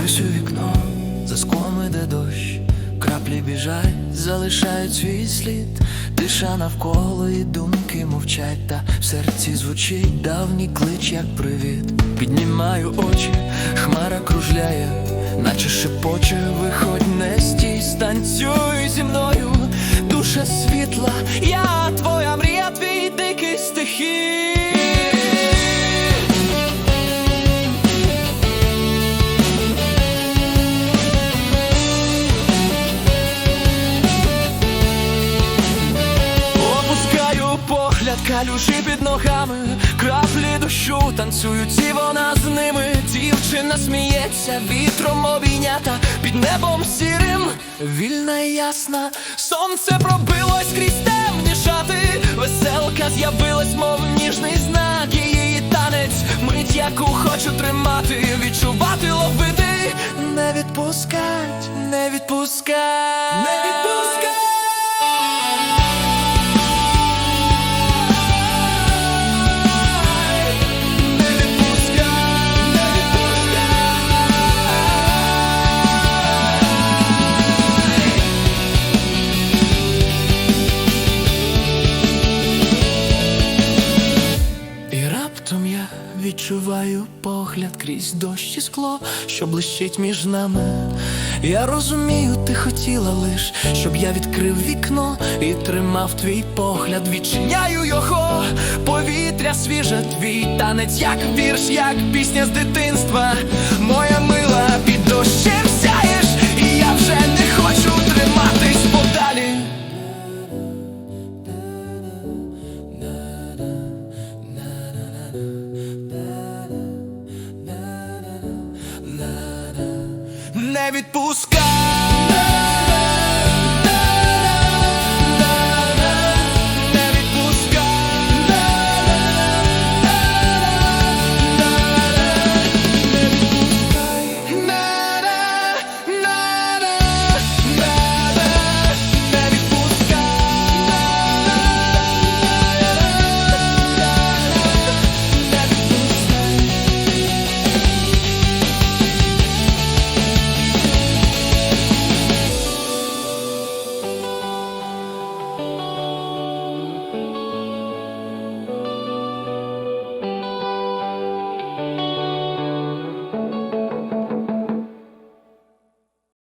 Дивлюсь у вікно, за склом іде дощ, краплі біжать, залишають свій слід, Диша навколо і думки мовчать, та в серці звучить давній клич, як привіт. Піднімаю очі, хмара кружляє, наче шепоче, виходь, не стій, станцюй зі мною, душа світла, я твоя мрія, твій дикий стихій. Калюжі під ногами, краплі дощу танцюють, і вона з ними. Дівчина сміється, вітром обійнята під небом сірим, вільна і ясна, сонце пробилось крізь темні шати, веселка з'явилась, мов ніжний знак, її танець, мить, яку хочу тримати, відчувати, ловити, не відпускать, не відпускать, не відпускать. Відчуваю погляд крізь дощ і скло, що блищить між нами. Я розумію, ти хотіла лиш, щоб я відкрив вікно і тримав твій погляд, відчиняю його, повітря свіже, твій танець, як вірш, як пісня з дитинства. не відпускай.